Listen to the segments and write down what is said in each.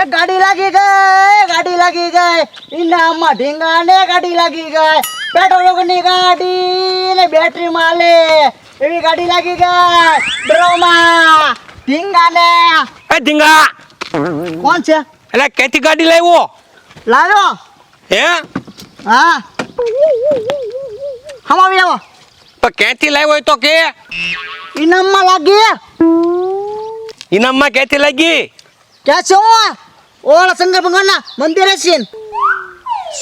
એ ગાડી લાગી ગઈ ગાડી લાગી ગઈ. ઇનામમાં ઢીંગાને ગાડી લાગી ગઈ. પેટ્રોલ વગરની ગાડી ને બેટરી માલે. એવી ગાડી લાગી ગઈ. ડ્રોમા. ઢીંગા ને એ ઢીંગા. કોણ છે? એટલે કેથી ગાડી લાવ્યો? લાવ્યો? હે? હા. હમાવી આવો. તો ક્યાંથી લાવ્યો તો કે? ઇનામમાં લાગી. ઇનામમાં ક્યાંથી લાગી? ક્યાં છે? હું ઓલા શંકર ભગવાનના મંદિરે છે ને.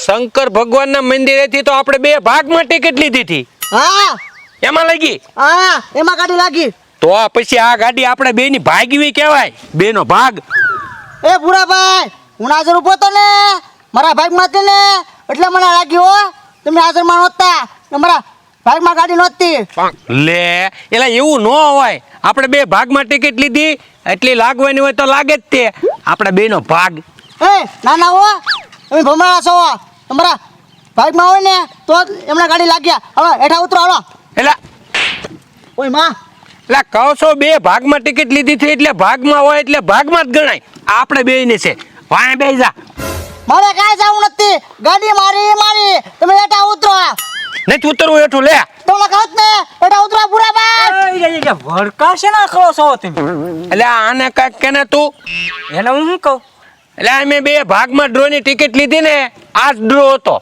શંકર ભગવાનના મંદિરેથી તો આપણે બે ભાગમાં ટિકિટ લીધી હતી. હા. એમાં લાગી? હા એમાં ગાડી લાગી. તો પછી આ ગાડી આપણે બેની ભાગવી કહેવાય. બેનો ભાગ. એ ભૂરાભાઈ હું હાજર ઊભો તો ને. મારા ભાગમાં હતી ને. એટલે મને લાગ્યું હો તમે હાજરમાં નહોતા. ને મારા ભાગમાં ગાડી નહોતી. લે એટલે એવું ન હોય. આપણે બે ભાગમાં ટિકિટ લીધી. એટલી લાગવાની હોય તો લાગે જ તે. આપણે બેનો ભાગ. એ ના ના હો તમે ભમરા છો. તમારા ભાગમાં હોય ને તો એમના ગાડી લાગ્યા. હવે હેઠા ઉતરો હાલો. એટલે ઓયમાં. એટલે કહો છો બે ભાગમાં ટિકિટ લીધી હતી એટલે ભાગમાં હોય એટલે ભાગમાં જ ગણાય. આપણે બેયની છે. વાય બે જા. મારે કાંઈ જવું નથી. ગાડી મારી મારી. તમે હેઠા ઉતરો. નથી ઉતરવું હેઠું લે. કહું જ ને. હેઠા ઉતરો ભૂરાભાઈ વડકા છે ના ખરો છો તમે? એટલે આને કાંઈક કેને તું? એને હું શું કહું? એટલે અમે બે ભાગમાં ડ્રોની ટિકિટ લીધી ને આ જ ડ્રો હતો.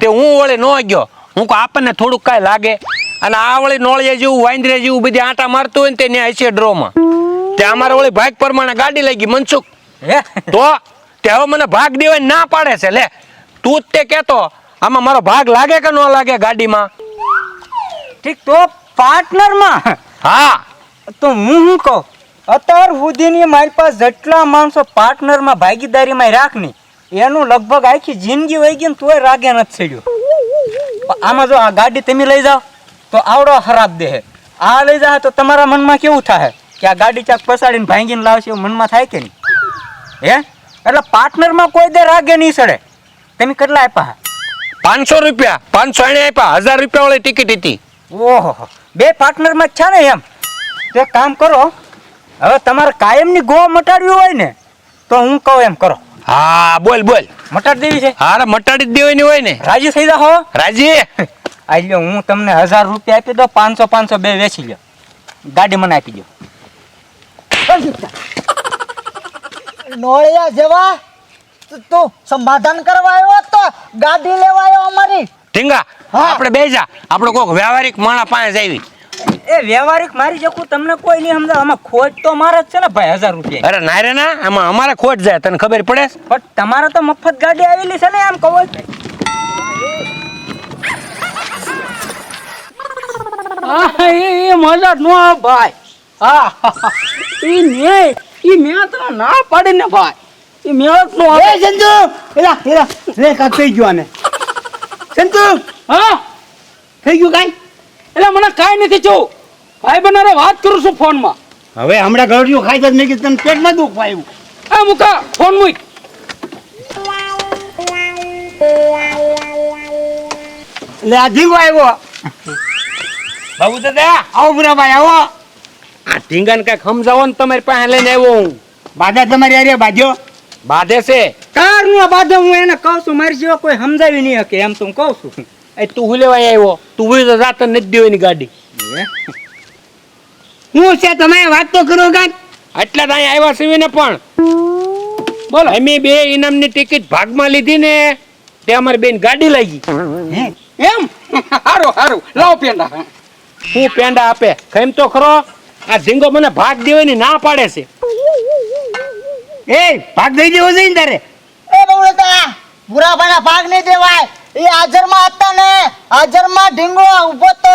તે હું વળે ન ગયો. હું કહું આપણને થોડુંક કાંઈ લાગે. અને આ વળી નોળિયા જેવું વાંદરે જેવું બધી આટા મારતું હોય ને તે ત્યાં હશે ડ્રોમાં. તે અમારે વળી ભાગ પ્રમાણે ગાડી લાગી મનસુખ. હે? તો તે હવે મને ભાગ દેવાય ના પાડે છે લે. તું જ તે કહેતો આમાં મારો ભાગ લાગે કે ન લાગે ગાડીમાં? ઠીક તો પાર્ટનરમાં? હા. તો હું શું કહું? અત્યાર સુધીની મારી પાસે જેટલા માણસો પાર્ટનરમાં ભાગીદારીમાં રાખની એનું લગભગ આખી જિંદગી વહી ગઈ ને તોય રાગે નથી છેડ્યું આમાં જો આ ગાડી તમે લઈ જાઓ તો આવડો ખરાબ દેહે. આ લઈ જાય તો તમારા મનમાં કેવું થાય કે આ ગાડી ચાક પસાડીને ભાંગીને લાવશે એવું મનમાં થાય કે નહીં? હે? એટલે પાર્ટનરમાં કોઈ દે રાગે નહીં સડે તમે કેટલા આપ્યા પાંચસો રૂપિયા પાંચસો એને આપ્યા હજાર રૂપિયા વાળી ટિકિટ હતી. ઓહો બે પાર્ટનરમાં જ છે ને એમ. તો કામ કરો હવે તમારે કાયમની ગોવા મટાડવી હોય ને તો હું કહું એમ કરો. હા બોલ બોલ. મટાડી દેવી છે? હા મટાડી જ દેવાની હોય ને. રાજી થઈ જાઓ રાજી? આ લ્યો હું તમને હજાર રૂપિયા આપી દો પાંચસો પાંચસો બે વેચી લ્યો. ગાડી મને આપી દો. નોળિયા જેવા તું- સમાધાન કરવા ગાડી લેવા આવ્યો અમારી. ઢીંગા હા. આપણે બે જા. આપણે કોઈક વ્યવહારિક માણા પાસે આવી એ વ્યવહારિક મારી શકું તમને કોઈ નહીં સમજાવ આમાં ખોટ તો મારે જ છે ને ભાઈ હજાર રૂપિયા. અરે ના રે ના આમાં અમારે ખોટ જાય તને ખબર પડે? પણ તમારે તો મફત ગાડી આવેલી છે ને એમ કહો એ મજા નો ભાઈ. હા ઈ ને ઈ મેં તો ના પાડી ને ભાઈ. ઈ મેળ નો આવે. એ સંતુ એલા એલા લે કાક થઈ ગયો આને? સંતુ હા? થઈ ગયું કાઈ? એટલે મને કાઈ નથી થયું. ભાઈ બનારે વાત કરું છું ફોનમાં. હવે હમણાં ગળડિયું ખાઈ જત મેં કીધું તને પેટમાં દુખ આવ્યું એ મુકા ફોન મૂક. લે આ ધીંગો આવ્યો. બાબુ દાદા? આવો બુરા ભાઈ આવો. આ ઢીંગાને કંઈક સમજાવો ને તમારી પાસે લઈને આવ્યો હું. બાધા તમારી અરે બાજ્યો બાધે છે? કારનું બાધે હું એને કહું છું મારી જેવા કોઈ સમજાવી નહીં શકે એમ તો હું કહું છું. એ તું હુલેવાય આવ્યો? તું હું તો જાત નથી દેવાની ગાડી. હું? છે તમે વાત તો કરો કાંઈક એટલે તો અહીંયા આવ્યા સિવિ ને પણ. બોલો. અમે બે ઇનામની ટિકિટ ભાગમાં લીધી ને તે અમારી બેન ગાડી લઈ ગઈ એમ? હારું હારું. લાવ પેંડા. હું પેંડા આપે. કેમ તો ખરો આ ઝીંગો મને ભાગ દેવાની ના પાડે છે. એ ભાગ દઈ દેવો છે ને તારે. એ બબુડા બુરા ભાઈ ભાગ નહીં દેવાય. એ હાજરમાં હતા ને હાજરમાં ઢીંગો ઊભો તો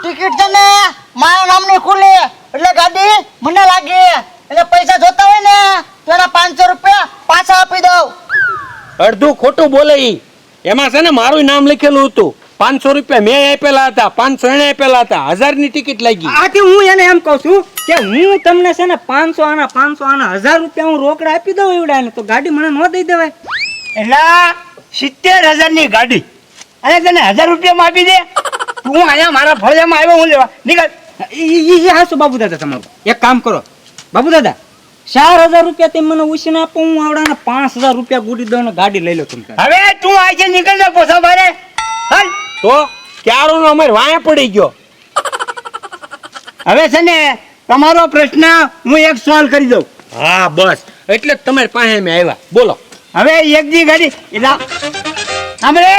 ટિકિટ છે ને મારા નામની ખુલી એટલે ગાડી મને લાગી. એટલે પૈસા જોતા હોય ને તો એના પાંચસો રૂપિયા પાછા આપી દઉં. અડધું ખોટું બોલે ઈ. એમાં છે ને મારું નામ લખેલું હતું. પાંચસો રૂપિયા મેં આપેલા હતા પાંચસો એને આપેલા હતા હજારની ટિકિટ લાગી. આથી હું એને એમ કહું છું કે હું તમને છે ને પાંચસો આના પાંચસો આના હજાર રૂપિયા હું રોકડા આપી દઉં એવડાને તો ગાડી મને ન દઈ દેવાય. એટલે સિત્તેર હજારની ગાડી. અને તને હજાર રૂપિયામાં આપી દે? તું અહીંયા મારા ફળિયામાં આવ્યો હું લેવા. નીકળ. એ હા શું હાસુ બાબુ દાદા તમારું. એક કામ કરો. બાબુ દાદા ચાર હજાર રૂપિયા તે મને ઉછીને આપો હું આવડાને પાંચ હજાર રૂપિયા ગુડી દઉં ને ગાડી લઈ લો તમે હવે તું આજે નીકળી ને પોસા હાલ તો ક્યારો નો અમારે વાયા પડી ગયો? હવે છે ને તમારો પ્રશ્ન હું એક સોલ્વ કરી દઉં. હા બસ. એટલે તમારે પાસે મેં આવ્યા. બોલો. હવે એક દી ગાડી સાંભળે?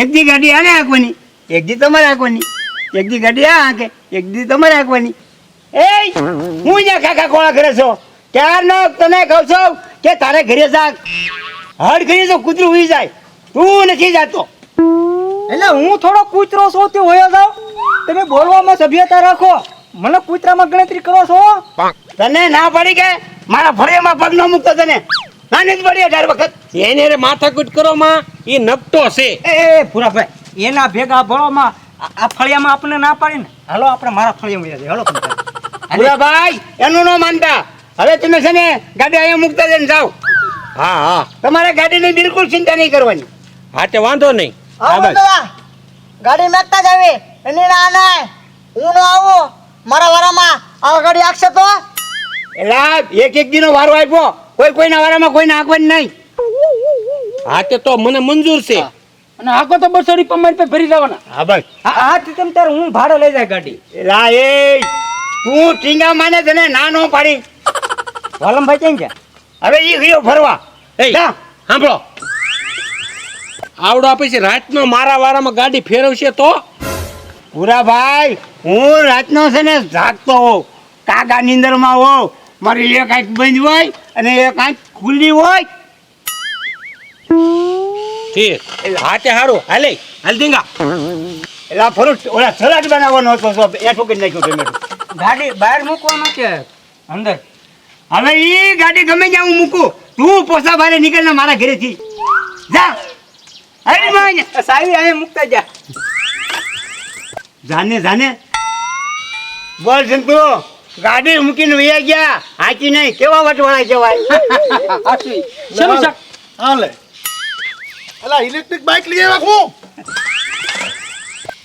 એક દી ગાડી આને હાંકવાની એક દી તમારે હાંકવાની એક દી ગાડી આ હાંકે એક દી તમારે હાંકવાની એ હું અહીંયા કાકા કોળા કરે છો? ક્યારનો તને કહું છું કે તારે ઘરે જાગ હડ ઘરે તો કૂતરું ઉઈ જાય. તું નથી જાતો. એટલે હું થોડો કૂતરો છો તે હોયો જાવ તમે બોલવામાં સભ્યતા રાખો. મને કૂતરામાં ગણતરી કરો છો? તને ના પડી કે મારા ફળિયામાં પગ ન મૂકતો તને? નાની જ પડી અઢાર વખત. એને રે માથાકૂટ કરો માં એ નપટો છે. એ એ ભૂરાભાઈ એના ભેગા ભળોમાં આ ફળિયામાં આપણે ના પાડી ને? હાલો આપણે મારા ફળિયામાં જઈએ હાલો પૂરા અરે ભાઈ એનું ન માનતા. હવે તમે છે ને ગાડી અહીંયા મૂકતા જઈને જાઓ. હા હા. તમારે ગાડીની બિલકુલ ચિંતા નહીં કરવાની. હા તે વાંધો નહીં. હા, બસ. ગાડી મેકતા જાવી એની ના ના હું ન આવું. મારા વારામાં આ ગાડી આખશે તો? એલા એક એક દિનો વારો આપ્યો. કોઈ કોઈના વારામાં કોઈને આંકવાની નહીં. હા તે તો મને મંજૂર છે. અને આગો તો બસો રૂપિયા મારી પાસે ભરી દેવાના. હા ભાઈ હા તે તમે તારે હું ભાડે લઈ જાય ગાડી? એલા એ તું ટીંગા માને તને ના નો પાડી. વાલમભાઈ કેમ ગયા? હવે ઈ ગયો ફરવા. એ જા. સાંભળો. આવડો આપે છે. રાતનો મારા વારામાં ગાડી ફેરવશે તો? પૂરા ભાઈ હું રાતનો છે ને જાગતો હોઉં. કાકા નીંદરમાં હોઉં. મારી એક આંખ બંધ હોય અને એક આંખ ખુલ્લી હોય. ઠીક. હાથે સારું હાલે, હાલ દીંગા. એટલે આ ફરું ઓલા સલાડ બનાવવાનો હતો તો એ ઠોકી નાખ્યો ટમેટો ગાડી બહાર મૂકવાનો છે. અંદર. હવે ઈ ગાડી ગમે ત્યાં હું મૂકું. તું પોસા બારે નીકળને મારા ઘરેથી. જા. અરે માને સાવી અહીંયા મૂકતા જા. જાને જાને. બોલ સંતુ ગાડી મૂકીને વયા ગયા. હાચી નહીં કેવા વટવાળા કહેવાય હાચું. શેનું શાક? હાલે અલા ઇલેક્ટ્રિક બાઇક લઈ આવ્યા હું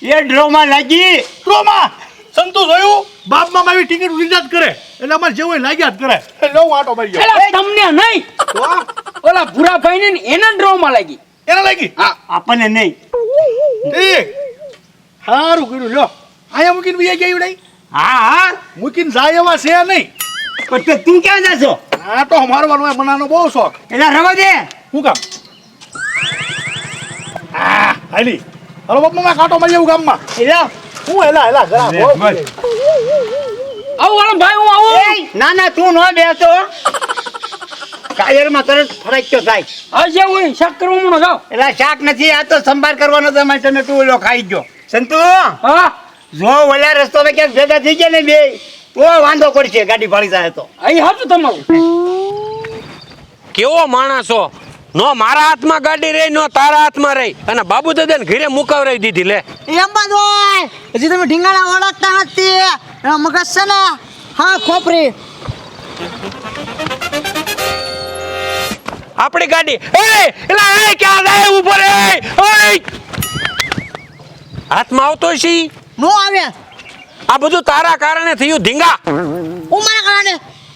એ ડ્રોમાં લાગી. ડ્રોમાં? સંતોષ જોયું બાપમાં મારી ટિકિટ રિચાર્જ કરે. એટલે અમારે જેવું હોય લાગ્યા જ કરે. એટલે હું આટો મારી તમને નહીં. ઓલા ભૂરા ભાઈ ને એના ડ્રોમાં લાગી. એને લાગી આપણને નહીં. ઠીક સારું કર્યું લ્યો. અહીંયા મૂકીને બીજા ગયા નહીં? હા હા. મૂકીને જાય એવા છે નહીં. પણ તો તું ક્યાં જાશો? આ તો મારવાનો મનાનો બહુ શોખ. એટલે રવા દે શું કામ? આ હાલી હલો બાપુ મેં કાંટો મારી આવું ગામમાં. એટલે હું હેલા હેલા જરા આવું વાળો ભાઈ હું આવું. ના ના તું ન બેસો. ટાયરમાં તરત ફરાક્યો થાય હા જે શાક કરવા મને જાવ એટલે શાક નથી આ તો સંભાર કરવાનો તમે તમે તું ઓલો ખાઈ ગયો. સંતુ હા? જો ઓલા રસ્તો ક્યાંક ભેગા થઈ ગયા ને બે તો વાંધો પડશે ગાડી ભાળી જાય તો. અહીં હાચું તમારું. કેવો માણસો નો મારા હાથમાં ગાડી રહી નો તારા હાથમાં રહી. અને બાબુ દાદાને ઘરે મુકાવરાઈ દીધી લે. એમ બાદ હજી તમે ઢીંગાણા ઓળખતા નથી. મગજ છે ને? હા ખોપરી. આપણી ગાડી. એ એલા એ ક્યાં જાય ઉપર એ ઓય! હાથમાં આવતો છે? નો આવે. આ બધું તારા કારણે થયું ધીંગા. હું મારા કારણે?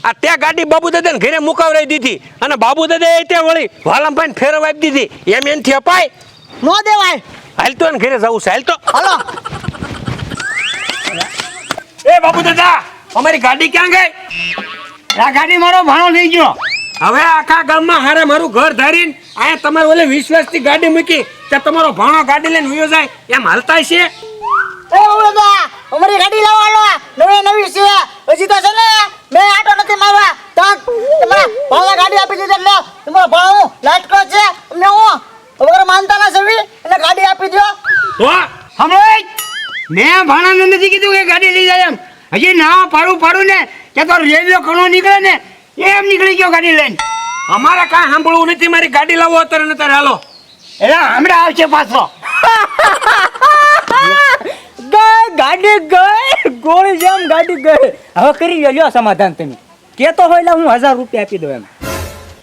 આ તે ગાડી બાબુ દાદાને ઘરે મુકાવરાઈ દીધી અને બાબુ દાદા એ તે વળી વાલમભાઈ ફેરવ આપી દીધી. એમ એનથી અપાય. નો દેવાય. હાલ તો એને ઘરે જવું છે હાલ તો. હલો. એ બાબુ દાદા અમારી ગાડી ક્યાં ગઈ? આ ગાડી મારો ભાણો થઈ ગયો. હવે આખા ગામમાં હારે મારું ઘર ધારીને આયા તમારે ઓલે વિશ્વાસથી ગાડી મૂકી કે તમારો ભાણો ગાડી લઈને વયો જાય એમ હાલતા છે એ ઓળખા અમારી ગાડી લાવો હાલો. નવી નવી છે. હજી તો છે ને મેં આટો નથી મારવા. ત્યાં તમારા ભાડા ગાડી આપી દીધી એટલે તમારો ભાણો લાટકો છે. અમને હું વગર માનતા ના સવી એટલે ગાડી આપી દો તો હમણાં મેં ભાણાને નથી કીધું કે ગાડી લઈ જાય એમ. હજી ના પાડું પાડું ને કે તો રેડિયો ઘણો નીકળે ને એમ નીકળી ગયો ગાડી લઈને. અમારે કાંઈ સાંભળવું નથી મારી ગાડી લાવો અત્યારે ને ત્યારે હાલો. એટલે હમણાં આવશે પાછો. ગઈ ગાડી ગઈ ગોળી જેમ ગાડી ગઈ. હવે કરી લ્યો લ્યો સમાધાન તમે. કેતો હોય એટલે હું હજાર રૂપિયા આપી દઉં એમ.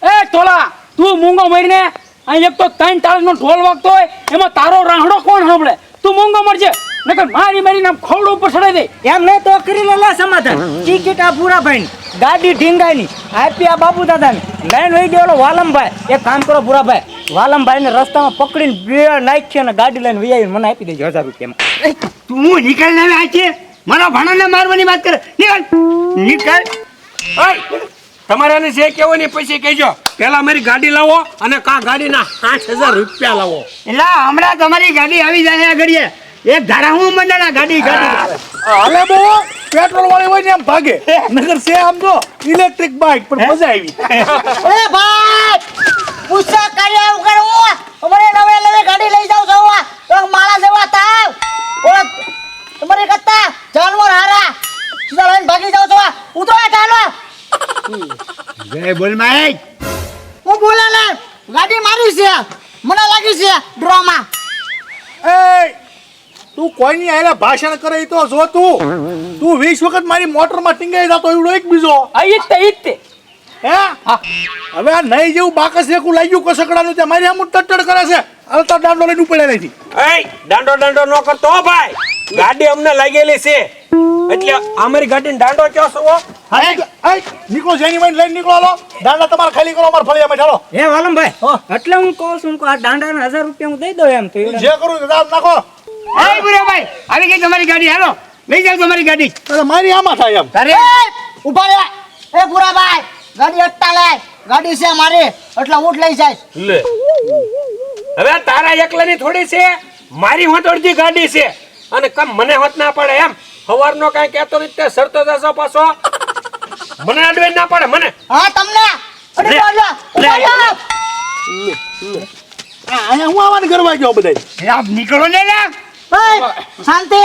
એ ટોલા તું મૂંગો મરીને અહીં એક તો ત્રણ તાળનો ઢોલ વાગતો હોય એમાં તારો રાહડો કોણ સાંભળે? તું મૂંગો મરજે. નકર મારી મારીને નામ ખોડો ઉપર ચડાઈ દે. એમ નહીં તો કરી લે લે સમાધાન. ટિકિટ આ ભૂરાભાઈ ગાડી ઢીંગાની આપી આ બાપુ દાદાને લાઈન વહી ગયો વાલમભાઈ. એક કામ કરો પૂરા ભાઈ. વાલમભાઈને રસ્તામાં પકડીને બે નાખી અને ગાડી લઈને વહી મને આપી દેજો હજાર રૂપિયામાં. તું નીકળ ને આ છે? મારા ભાણાને મારવાની વાત કરે. નીકળ નીકળ ઓય તમારે એને જે કેવો ને પછી કહેજો. પેલા મારી ગાડી લાવો અને કા ગાડીના આઠ હજાર રૂપિયા લાવો. એટલે હમણાં તમારી ગાડી આવી જાય આ ઘડીએ એક ધારા હું મંડાણા ગાડી ગાડી. હાલે બો પેટ્રોલ વાળી હોય ને એમ ભાગે. નગર છે આમ તો ઇલેક્ટ્રિક બાઇક પણ મજા આવી. એ ભાઈ પૂછા કર્યા એવું કરું અમારે નવે નવી ગાડી લઈ જાવ છો તો માળા જેવા તાવ ઓલા તમારી કરતા જાનવર હારા. સીધા લઈને ભાગી જાવ છો ઉતરો તો ચાલો જય બોલ માય. હું બોલા ને ગાડી મારી છે. મને લાગી છે ડ્રોમા. તું કોઈની આયલા ભાષણ કરે ઈ તો જો તું. તું વીસ વખત મારી મોટરમાં ટીંગાઈ જતો એવડો એક બીજો. આ ઈ તે ઈ તે. હે? હવે આ નહીં જેવું બાકસ રેકું લાગ્યું કસકડાનું ત્યાં મારી આમ ટટ્ટડ કરે છે. હાલ તો દાંડો લઈને ઉપડ્યા નથી. એય દાંડો દાંડો ન કરતો ભાઈ. ગાડી અમને લાગેલી છે. એટલે અમારી ગાડીને દાંડો કયો છો નીકળો જેની વાઈન લઈને નીકળો હાલો. દાંડા તમારે ખાલી કરો અમારે ફળિયામાં ચાલો હે વાલમભાઈ એટલે હું કહું છું કે આ દાંડાના હજાર રૂપિયા હું દઈ દઉં એમ તો. જે કરું દાંડ દાંત નાખો એ બુરાભાઈ આવી ગઈ તમારી ગાડી હાલો. લઈ જાવ તમારી ગાડી. અરે મારી આમાં થાય એમ. અરે એ ઊભા રે. એ બુરા ભાઈ ગાડી અટતા લે ગાડી છે મારી એટલે ઊઠ લઈ જાય લે. હવે તારા એકલાની થોડી છે. મારી હોત અડધી ગાડી છે. અને કમ મને હોત ના પડે એમ. સવારનો કાંઈ કહેતો નહીં તે સરતો જશો પાછો. મને અડવે ના પડે મને. હા તમને. અરે બોલો લે. બોલો આ હું આવવાનું કરવા ગયો બધા નીકળો ને લે શાંતિ.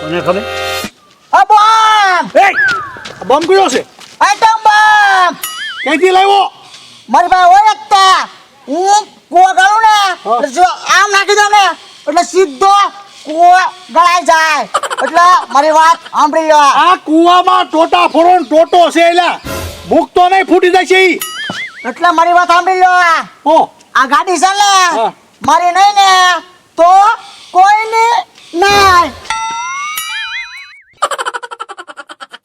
કોને ખબર? આ બોમ્બ. એ બોમ્બ કયો છે? Item bomb. ક્યાંથી લાવ્યો? મારી પાસે હોય જ તે હું કુવા ગાળું ને એટલે જો આમ નાખી દઉં ને એટલે સીધો કુવો ગળાઈ જાય. એટલે મારી વાત સાંભળી લો. આ કુવામાં ટોટા ફોડો ને ટોટો છે એટલે મૂકતો નહીં ફૂટી જાય છે એટલે મારી વાત સાંભળી લો. ઓ. આ ગાડી છે ને. મારી નહીં ને તો કોઈની નહીં.